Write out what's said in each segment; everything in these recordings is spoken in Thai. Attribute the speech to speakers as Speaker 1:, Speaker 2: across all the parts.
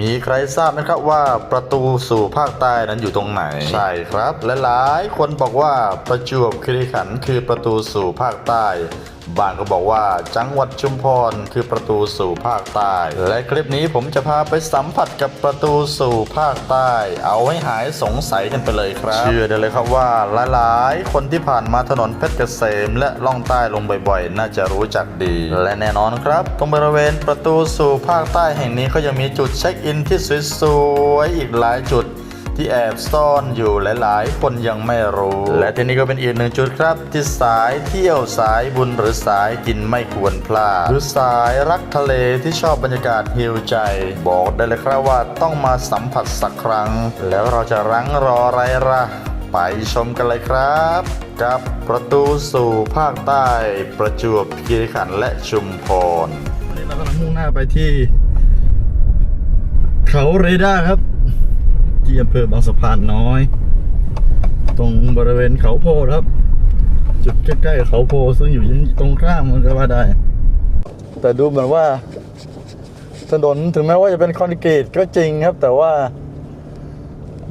Speaker 1: มีใครทราบไหมครับว่าประตูสู่ภาคใต้นั้นอยู่ตรงไหน ใช่ครับ และหลายคนบอกว่าประจวบคีรีขันธ์คือประตูสู่ภาคใต้ บางก็บอกว่าจังหวัดชุมพรคือประตูสู่ภาคใต้ และคลิปนี้ผมจะพาไปสัมผัสกับประตูสู่ภาคใต้ เอาให้หายสงสัยกันไปเลยครับ เชื่อได้เลยครับว่าหลายๆ คนที่ผ่านมาถนนเพชรเกษม และล่องใต้ลงบ่อยๆ น่าจะรู้จักดี และแน่นอนครับ ตรงบริเวณประตูสู่ภาคใต้แห่งนี้ก็ยังมีจุดเช็คอินที่สวยๆอีกหลายจุด ที่แอบซ่อนอยู่หลาย ๆ คนยังไม่รู้ และที่นี่ก็เป็นอีกหนึ่งจุดครับ ที่สายเที่ยวสายบุญหรือสายกินไม่ควรพลาดหรือสายรักทะเลที่ชอบบรรยากาศฮิวใจ บอกได้เลยครับว่าต้องมาสัมผัสสักครั้ง แล้วเราจะรั้งรออะไรล่ะไปชมกันเลยครับกับประตูสู่ภาคใต้ ประจวบคีรีขันธ์และชุมพรวันนี้เรากำลังมุ่งหน้าไปที่ เขาเรดาครับ ที่อำเภอบางสะพานน้อย ตรงบริเวณเขาโพธิ์ครับ จุดใกล้ๆเขาโพธิ์ซึ่งอยู่ตรงข้ามมันก็ว่าได้ แต่ดูเหมือนว่าถนนถึงแม้ว่าจะเป็นคอนกรีตก็จริงครับ แต่ว่า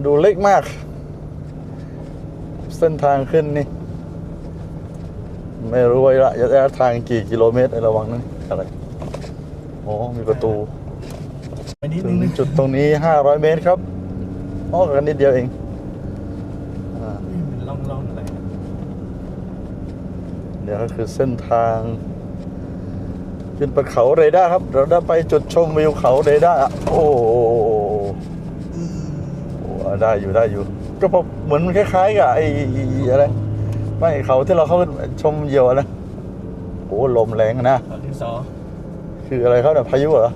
Speaker 1: ดูเล็กมาก เส้นทางขึ้นนี่ ไม่รู้ว่าระยะทางกี่กิโลเมตรระวังนะอะไรอ๋อมีประตู
Speaker 2: ไปนิด
Speaker 1: ถึ
Speaker 2: นึ
Speaker 1: ง
Speaker 2: งนะ
Speaker 1: จุดตรงนี้ 500 เมตรครับ อ้อกันนิดเดียวเองอ่า
Speaker 2: นี่มันล่องล่องๆอะไรนะ
Speaker 1: เดี๋ยวก็คือเส้นทาง ขึ้นไปเขาเรดาร์ครับ เราได้ไปจุดชมวิวเขาเรดาร์อะโอ้โหโอ้ได้อยู่ได้อยู่ ก็พอเหมือนมันคล้ายๆกับไอ้อะไรไม่เขาที่เราเข้าไปชมเหยี่ยวอะนะโอ้ลมแรงอะนะ
Speaker 2: ตอนที่สอง
Speaker 1: คืออะไรครับเนี่ยพายุเหรอ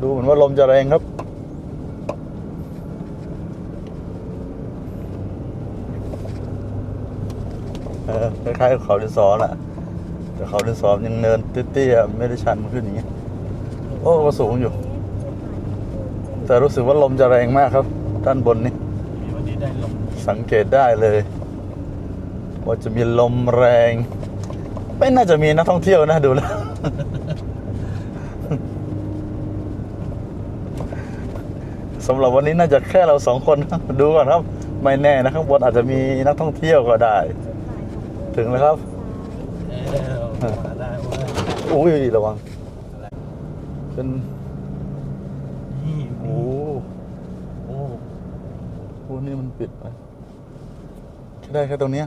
Speaker 1: ดูเหมือนว่าลมจะแรงครับ เออค ล้ายๆกับเขาดินสอแหละแต่เขาดินสอยังเนินเตี้ยๆไม่ได้ชันขึ้นอย่างนี้ยโอ้ก็สูงอยู่ แต่รู้สึกว่าลมจะแรงมากครับ ด้านบนนี้สังเกตได้เลย ว่าจะมีลมแรง ไม่น่าจะมีนักท่องเที่ยวนะดูแล้วสำหรับวันนี้น่าจะแค่เราสองคนดูก่อนครับ ไม่แน่นะข้างบนอาจจะมีนักท่องเที่ยวก็ได้ ถึงแล้วครับ
Speaker 2: เออมาได้เว่า
Speaker 1: อุ้ยระวังเป็น
Speaker 2: นี่
Speaker 1: โอ้
Speaker 2: โอ้
Speaker 1: โหนี่มันปิดไปแค่ได้แค่ตรงเนี้ย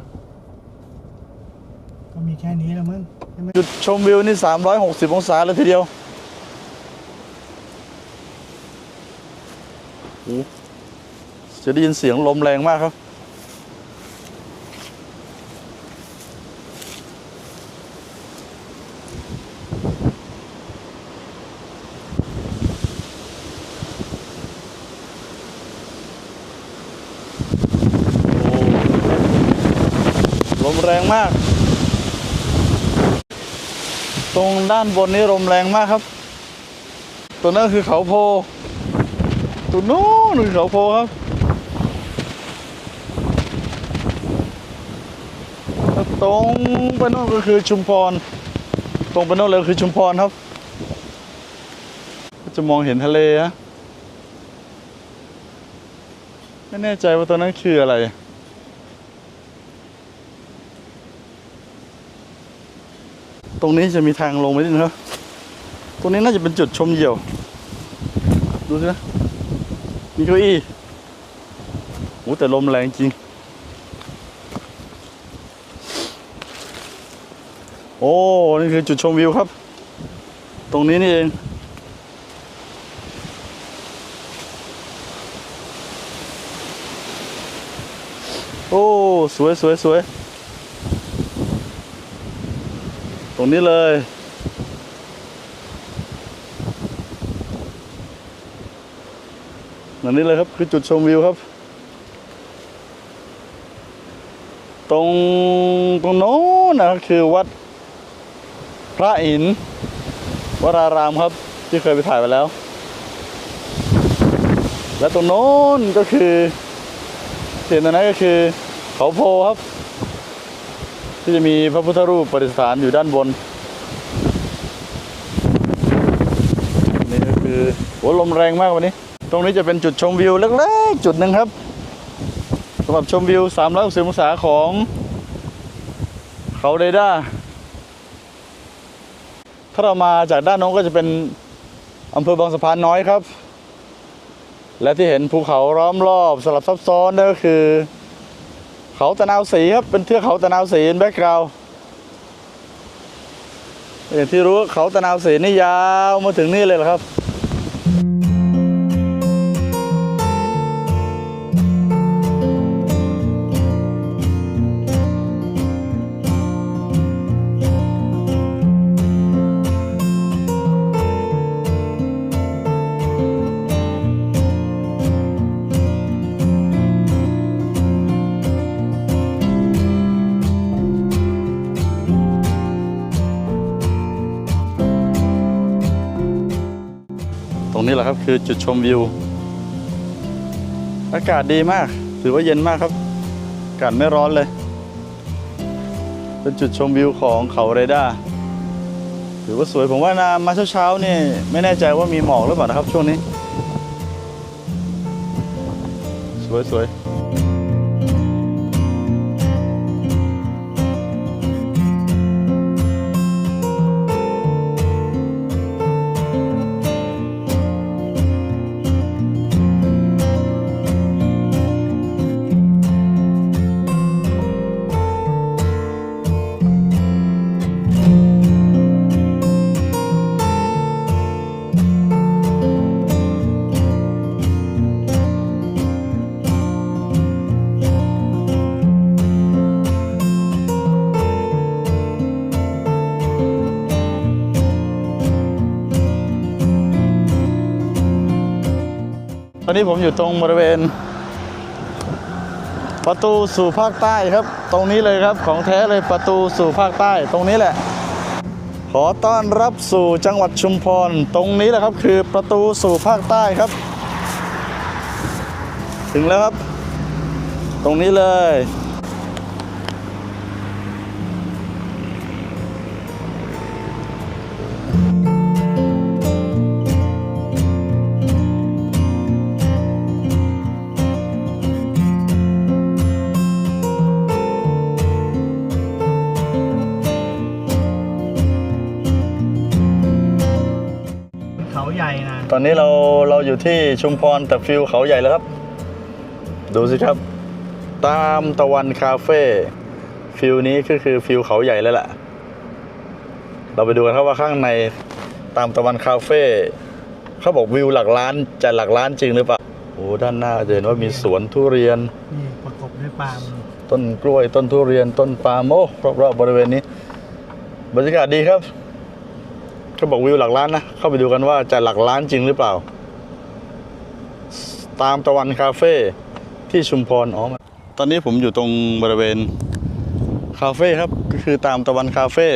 Speaker 2: ก็มีแค่นี้แล้วมั้งใช่ไหม
Speaker 1: จุดชมวิวนี่ 360 องศาเลยทีเดียวโอ้จะได้ยินเสียงลมแรงมากครับ โอ้ลมแรงมาก ตรงด้านบนนี้ลมแรงมากครับ ตัวนั้นคือเขาโพ ตัวนู้นคือเขาโพครับตรงไปโน่นก็คือชุมพร ตรงไปโน่นเลยคือชุมพรครับ จะมองเห็นทะเลฮะไม่แน่ใจว่าตัวนั้นคืออะไร ตรงนี้จะมีทางลงไปนิดนึงครับตรงนี้น่าจะเป็นจุดชมเหยี่ยว ดูสินะ มีเก้าอี้โอ้แต่ลมแรงจริง โอ้ นี่คือจุดชมวิวครับ ตรงนี้นี่เองโอ้ สวยสวยสวย ต รงนี้เลยนั่นนี่เลยครับคือจุดชมวิวครับ ตรงตรงโน้นนะคือวัดพระอินทร์วรารามครับ ที่เคยไปถ่ายไปแล้ว และตรงโน้นก็คือเห็นตรงนั้นก็คือเขาโพครับ ที่จะมีพระพุทธรูปประดิษฐานอยู่ด้านบน นี่ก็คือโหลมแรงมากวันนี้ ตรงนี้จะเป็นจุดชมวิวเล็กๆจุดหนึ่งครับสำหรับชมวิว 360องศาของเขาเรด้า ถ้าเรามาจากด้านน้นก็จะเป็นอำเภอบางสะพานน้อยครับ และที่เห็นภูเขาล้อมรอบสลับซับซ้อนนั่นก็คือ เขาตะนาวสีครับ เป็นเทือกเขาตะนาวสีเป็นแบ็กกราวอย่างที่รู้เขาตะนาวสีนี่ยาวมาถึงนี่เลยเหรอครับ รงนี้แหละครับ คือจุดชมวิว อากาศดีมาก ถือว่าเย็นมากครับอากาศไม่ร้อนเลย เป็นจุดชมวิวของเขาเรดาถือว่าสวยผมว่านามาเช้าๆนี่ไม่แน่ใจว่ามีหมอกหรือเปล่านะครับช่วงนี้ สวยส อนนี้ผมอยู่ตรงบริเวณ ประตูสู่ภาคใต้ครับ ตรงนี้เลยครับของแท้เลยประตูสู่ภาคใต้ตรงนี้แหละ ขอต้อนรับสู่จังหวัดชุมพร ตรงนี้แหละครับคือประตูสู่ภาคใต้ครับ ถึงแล้วครับ ตรงนี้เลย
Speaker 2: นะ
Speaker 1: ตอนนี้เราเราอยู่ที่ชุมพรแต่ฟิลเขาใหญ่แล้วครับ ดูสิครับ ตามตะวันคาเฟ่ฟิลนี้ก็คือฟิลเขาใหญ่แล้วล่ะเราไปดูกันครับว่าข้างในตามตะวันคาเฟ่เขาบอกวิวหลักล้านจะหลักล้านจริงหรือเปล่าโอ้ด้านหน้าจะเห็นว่ามีสวนทุเรียน
Speaker 2: นี่ประกบด้วยปาล์ม
Speaker 1: ต้นกล้วยต้นทุเรียนต้นปาล์มโอ้รอบๆบริเวณนี้ บรรยากาศดีครับ เขาบอกวิวหลักล้านนะ เข้าไปดูกันว่าจะหลักล้านจริงหรือเปล่า ตามตะวันคาเฟ่ที่ชุมพรอ๋อตอนนี้ผมอยู่ตรงบริเวณคาเฟ่ครับก็คือตามตะวันคาเฟ่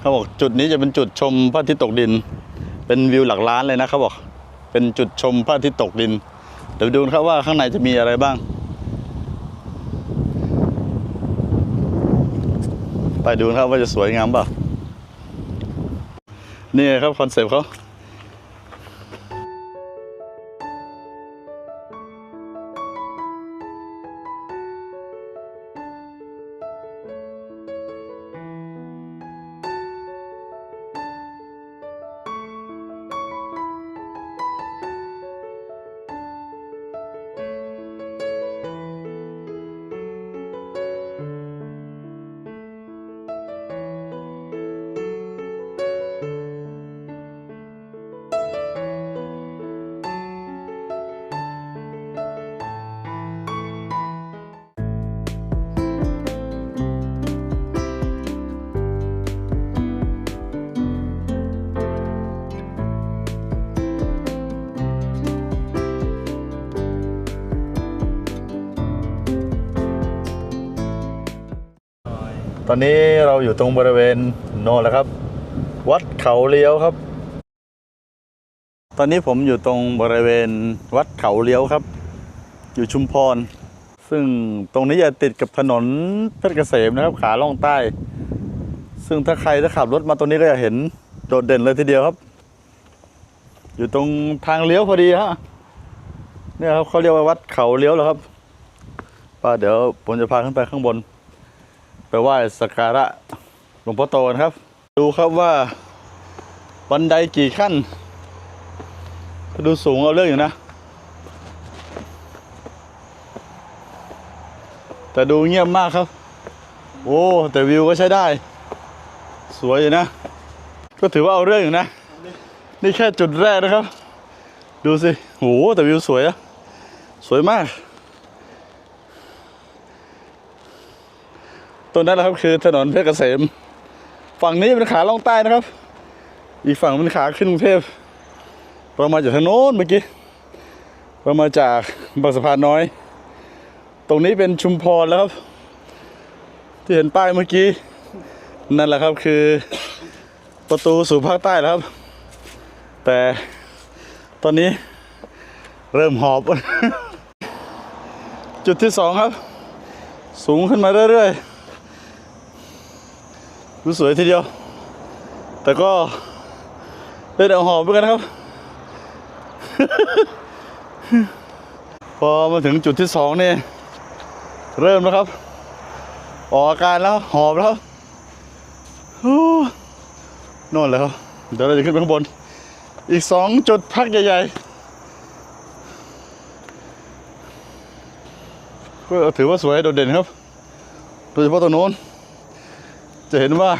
Speaker 1: เขาบอกจุดนี้จะเป็นจุดชมพระอาทิตย์ตกดิน เป็นวิวหลักล้านเลยนะเขาบอก เป็นจุดชมพระอาทิตย์ตกดิน เดี๋ยวไปดูครับว่าข้างในจะมีอะไรบ้าง ไปดูครับว่าจะสวยงามเปล่า นี่ครับคอนเซปต์เขา อนนี้เราอยู่ตรงบริเวณโน่นแล้วครับ วัดเขาเลี้ยวครับ ตอนนี้ผมอยู่ตรงบริเวณวัดเขาเลี้ยวครับ อยู่ชุมพร ซึ่งตรงนี้จะติดกับถนนเพชรเกษมนะครับขาล่องใต้ ซึ่งถ้าใครถ้าขับรถมาตรงนี้ก็จะเห็นโดดเด่นเลยทีเดียวครับ อยู่ตรงทางเลี้ยวพอดีฮะเนี่ยครับเขาเรียกว่าวัดเขาเลี้ยวเหรอครับป้าเดี๋ยวผมจะพาขึ้นไปข้างบน ไปไหว้สักการะหลวงพ่อโตนะครับ ดูครับว่าบันไดกี่ขั้น ดูสูงเอาเรื่องอยู่นะ แต่ดูเงียบมากครับ โอ้แต่วิวก็ใช้ได้ สวยอยู่นะ ก็ถือว่าเอาเรื่องอยู่นะ นี่แค่จุดแรกนะครับ ดูสิโอ้แต่วิวสวยอะสวยมาก ตรงนั้นนะครับคือถนนเพชรเกษม ฝั่งนี้เป็นขาล่องใต้นะครับ อีกฝั่งเป็นขาขึ้นกรุงเทพเรามาจากทางโน้นเมื่อกี้เรามาจากบางสะพานน้อย ตรงนี้เป็นชุมพรแล้วครับ ที่เห็นป้ายเมื่อกี้ นั่นแหละครับคือประตูสู่ภาคใต้แล้วครับ แต่ตอนนี้เริ่มหอบ จุดที่สองครับ สูงขึ้นมาเรื่อยๆ ดูสวยทีเดียว แต่ก็เล่นเอาหอบเหมือนกันครับ พอมาถึงจุดที่สองเนี่ย เริ่มแล้วครับ ออกอาการแล้วหอบแล้วน่นเลยครับเดี๋ยวเราจะขึ้นไปข้างบน อีกสองจุดพักใหญ่ๆ ก็ถือว่าสวยโดดเด่นครับ โดยเฉพาะตรงโน้น จะเห็นว่า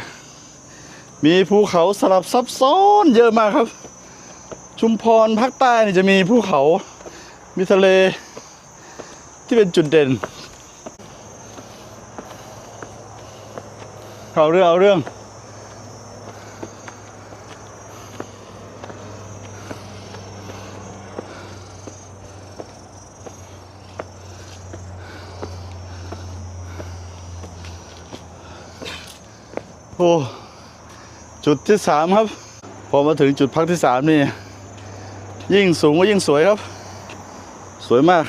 Speaker 1: มีภูเขาสลับซับซ้อนเยอะมากครับ ชุมพรภาคใต้นี่จะมีภูเขามีทะเลที่เป็นจุดเด่น เอาเรื่องเอาเรื่อง โอ้จุดที่สามครับ พอมาถึงจุดพักที่สามนี่ ยิ่งสูงก็ยิ่งสวยครับ สวยมาก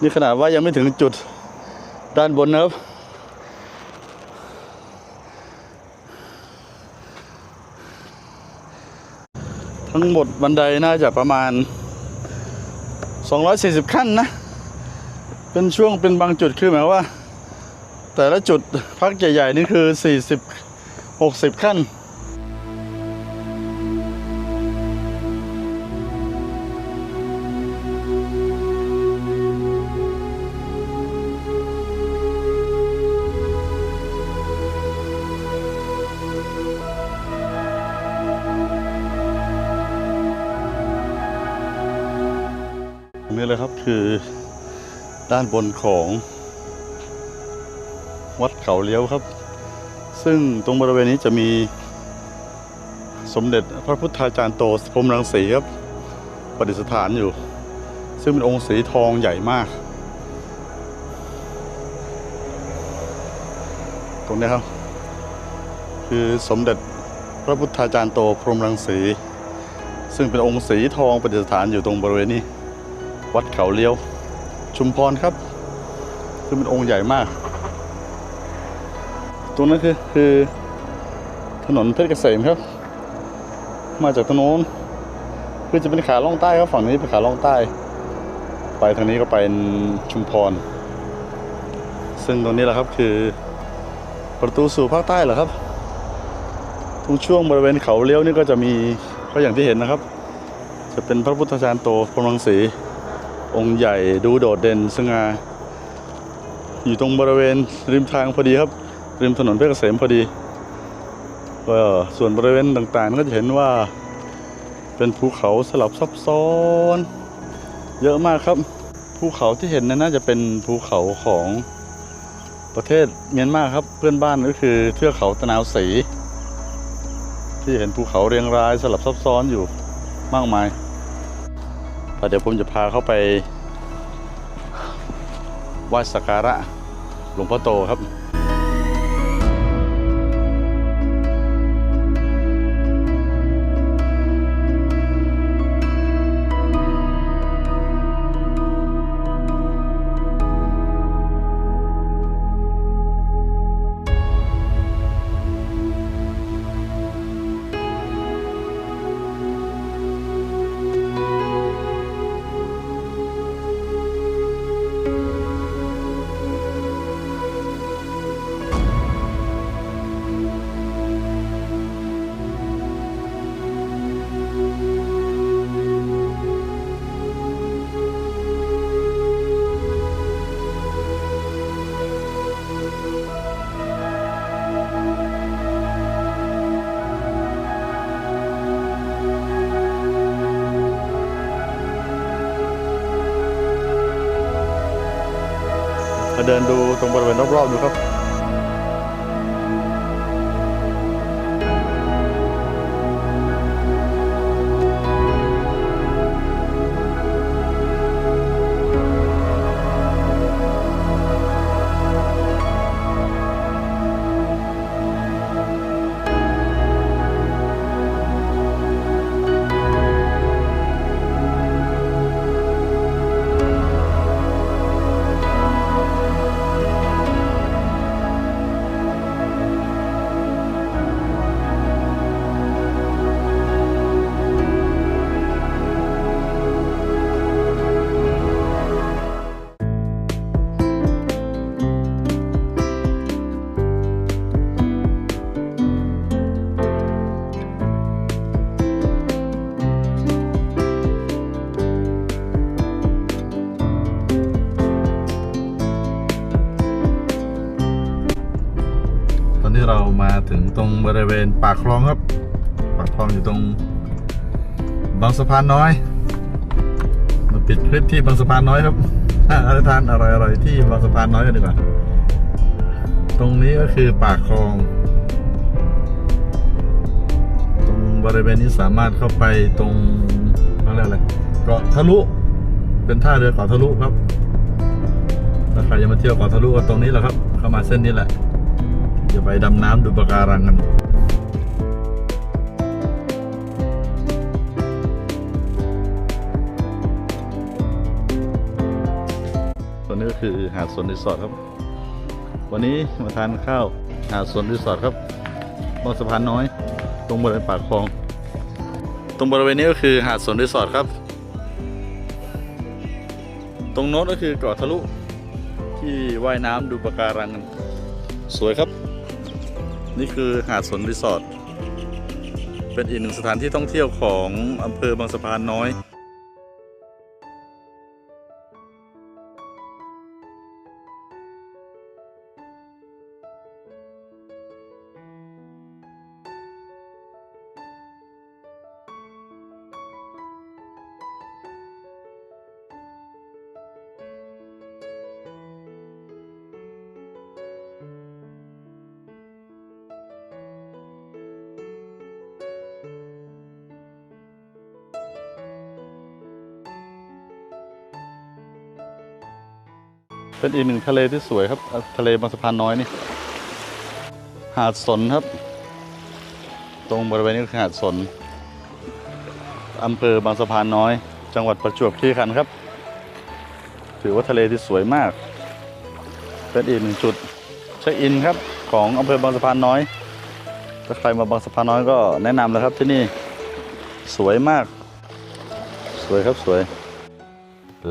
Speaker 1: นี่ขนาดว่ายังไม่ถึงจุดด้านบนนะครับทั้งหมดบันไดน่าจะประมาณ 240 ขั้นนะ เป็นช่วงเป็นบางจุดคือหมายว่า แต่ละจุดพักใหญ่ ๆ นี่คือ 40 60 ขั้น นี่เลยครับคือด้านบนของ วัดเขาเลี้ยวครับ ซึ่งตรงบริเวณนี้จะมีสมเด็จพระพุทธาจารย์โตพรมรังสีครับประดิษฐานอยู่ ซึ่งเป็นองค์สีทองใหญ่มาก ตรงนี้ครับ คือสมเด็จพระพุทธาจารย์โตพรมรังสี ซึ่งเป็นองค์สีทองประดิษฐานอยู่ตรงบริเวณนี้ วัดเขาเลี้ยว ชุมพรครับ ซึ่งเป็นองค์ใหญ่มาก รงนั้นคือคือถนนเพชรเกษมครับ มาจากถนนคือจะเป็นขาล่องใต้ครับฝั่งนี้เป็นขาล่องใต้ ไปทางนี้ก็ไปชุมพร ซึ่งตรงนี้แหละครับคือประตูสู่ภาคใต้เหรอครับ ตรงช่วงบริเวณเขาเลี้ยวนี่ก็จะมีก็อย่างที่เห็นนะครับ จะเป็นพระพุทธจารย์โตพรหมังสี องค์ใหญ่ดูโดดเด่นสง่าอยู่ตรงบริเวณริมทางพอดีครับ ริมถนนเพชรเกษมพอดีก็ส่วนบริเวณต่างๆก็จะเห็นว่าเป็นภูเขาสลับซับซ้อน เยอะมากครับ ภูเขาที่เห็นนั้นน่าจะเป็นภูเขาของประเทศเมียนมาครับ เพื่อนบ้านก็คือเทือกเขาตะนาวศรีที่เห็นภูเขาเรียงรายสลับซับซ้อนอยู่มากมายเดี๋ยวผมจะพาเข้าไปไหว้สักการะหลวงพ่อโตครับ นดูตรงบริเวณรอบๆดูครับ ตรงบริเวณปากคลองครับ ปากคลองอยู่ตรงบางสะพานน้อย มาปิดคลิปที่บางสะพานน้อยครับหาทานอร่อยๆที่บางสะพานน้อยกันดีกว่า ตรงนี้ก็คือปากคลอง ตรงบริเวณนี้สามารถเข้าไปตรงอะไรอะไรเกาะทะลุ เป็นท่าเรือเกาะทะลุครับถ้าใครจะมาเที่ยวเกาะทะลุก็ตรงนี้แหละครับ เข้ามาเส้นนี้แหละ จะไปดำน้ำดูปะการังกันตอนนี้ก็คือหาดสวนรีสอร์ทครับ วันนี้มาทานข้าวหาดสวนรีสอร์ทครับบนสะพานน้อย ตรงบริเวณปากคลอง ตรงบริเวณนี้ก็คือหาดสวนรีสอร์ทครับ ตรงโน้นก็คือเกาะทะลุที่ว่ายน้ำดูปะการังกันสวยครับ นี่คือหาดสนรีสอร์ทเป็นอีกหนึ่งสถานที่ท่องเที่ยวของอำเภอบางสะพานน้อย เป็นอีกหนึ่งทะเลที่สวยครับ ทะเลบางสะพานน้อยนี่ หาดสนครับ ตรงบริเวณนี้คือหาดสนอำเภอบางสะพานน้อย จังหวัดประจวบคีรีขันธ์ครับ ถือว่าทะเลที่สวยมาก เป็นอีกหนึ่งจุดเช็คอินครับของอำเภอบางสะพานน้อย ถ้าใครมาบางสะพานน้อยก็แนะนำเลยครับที่นี่สวยมาก สวยครับสวย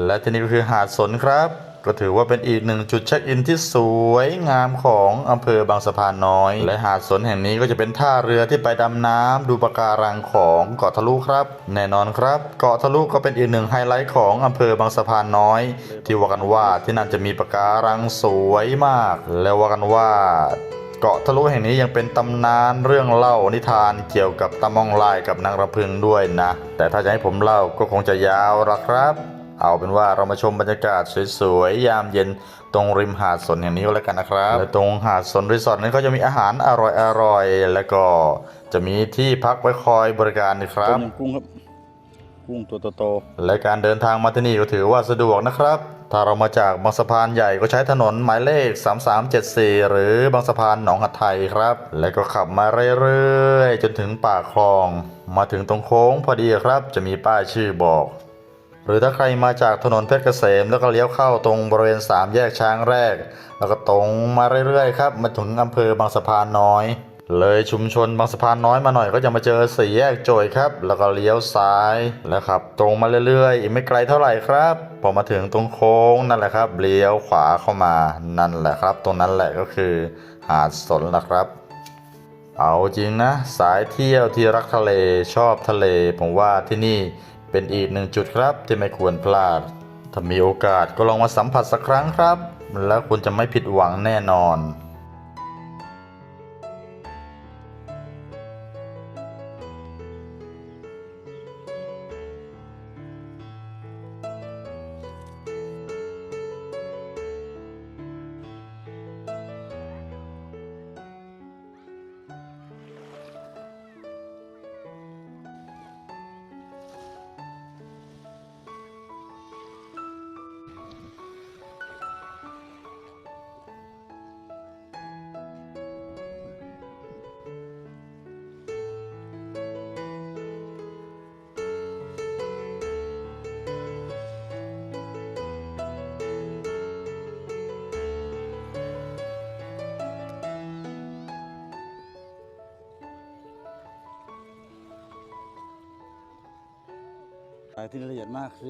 Speaker 3: และที่นี่ก็คือหาดสนครับ ก็ถือว่าเป็นอีกหนึ่งจุดเช็คอินที่สวยงามของอำเภอบางสะพานน้อย และหาดสนแห่งนี้ก็จะเป็นท่าเรือที่ไปดำน้ำดูปะการังของเกาะทะลุครับ แน่นอนครับ เกาะทะลุก็เป็นอีกหนึ่งไฮไลท์ของอำเภอบางสะพานน้อย ที่ว่ากันว่าที่นั่นจะมีปะการังสวยมาก และว่ากันว่าเกาะทะลุแห่งนี้ยังเป็นตำนานเรื่องเล่านิทานเกี่ยวกับตะมองลายกับนางรำพึงด้วยนะ แต่ถ้าจะให้ผมเล่าก็คงจะยาวละครับ เอาเป็นว่าเรามาชมบรรยากาศสวยๆยามเย็นตรงริมหาดสนอย่างนี้ก็แล้วกันนะครับและตรงหาดสนรีสอร์ทนั้นก็จะมีอาหารอร่อยๆแล้วก็จะมีที่พักไว้คอยบริการนะครั
Speaker 1: ต้
Speaker 3: บ
Speaker 1: มยำกุ้งครับกุ้งตัวโต
Speaker 3: และการเดินทางมาที่นี่ก็ถือว่าสะดวกนะครับ ถ้าเรามาจากบางสะพานใหญ่ก็ใช้ถนนหมายเลข 3374 หรือบางสะพานหนองหัดไทยครับ แล้วก็ขับมาเรื่อยๆ จนถึงปากคลอง มาถึงตรงโค้งพอดีครับ จะมีป้ายชื่อบอก หรือถ้าใครมาจากถนนเพชรเกษมแล้วก็เลี้ยวเข้าตรงบริเวณสามแยกช้างแรก แล้วก็ตรงมาเรื่อยๆครับมาถึงอำเภอบางสะพานน้อย เลยชุมชนบางสะพานน้อยมาหน่อยก็จะมาเจอสี่แยกโจยครับ แล้วก็เลี้ยวซ้ายแล้วครับ ตรงมาเรื่อยๆ อีกไม่ไกลเท่าไหร่ครับพอมาถึงตรงโค้งนั่นแหละครับเลี้ยวขวาเข้ามานั่นแหละครับ ตรงนั้นแหละก็คือหาดสนละครับเอาจริงนะ สายเที่ยวที่รักทะเลชอบทะเล ผมว่าที่นี่ เป็นอีกหนึ่งจุดครับที่ไม่ควรพลาด ถ้ามีโอกาสก็ลองมาสัมผัสสักครั้งครับ แล้วคุณจะไม่ผิดหวังแน่นอน
Speaker 1: ที่ละเอียดมากสิ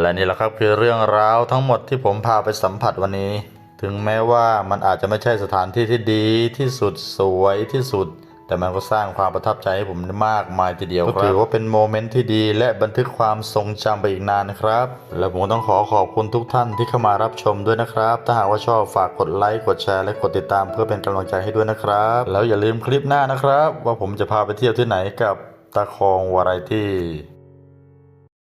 Speaker 3: และนี่แหละครับคือเรื่องราวทั้งหมดที่ผมพาไปสัมผัสวันนี้ ถึงแม้ว่ามันอาจจะไม่ใช่สถานที่ที่ดีที่สุดสวยที่สุด แต่มันก็สร้างความประทับใจให้ผมมากมายทีเดียวครับก็ถือว่าเป็นโมเมนต์ที่ดี และบันทึกความทรงจำไปอีกนานนะครับ และผมต้องขอขอบคุณทุกท่านที่เข้ามารับชมด้วยนะครับ ถ้าหากว่าชอบฝากกดไลค์กดแชร์และกดติดตามเพื่อเป็นกำลังใจให้ด้วยนะครับ แล้วอย่าลืมคลิปหน้านะครับ ว่าผมจะพาไปเที่ยวที่ไหนกับตาคองวาไรตี้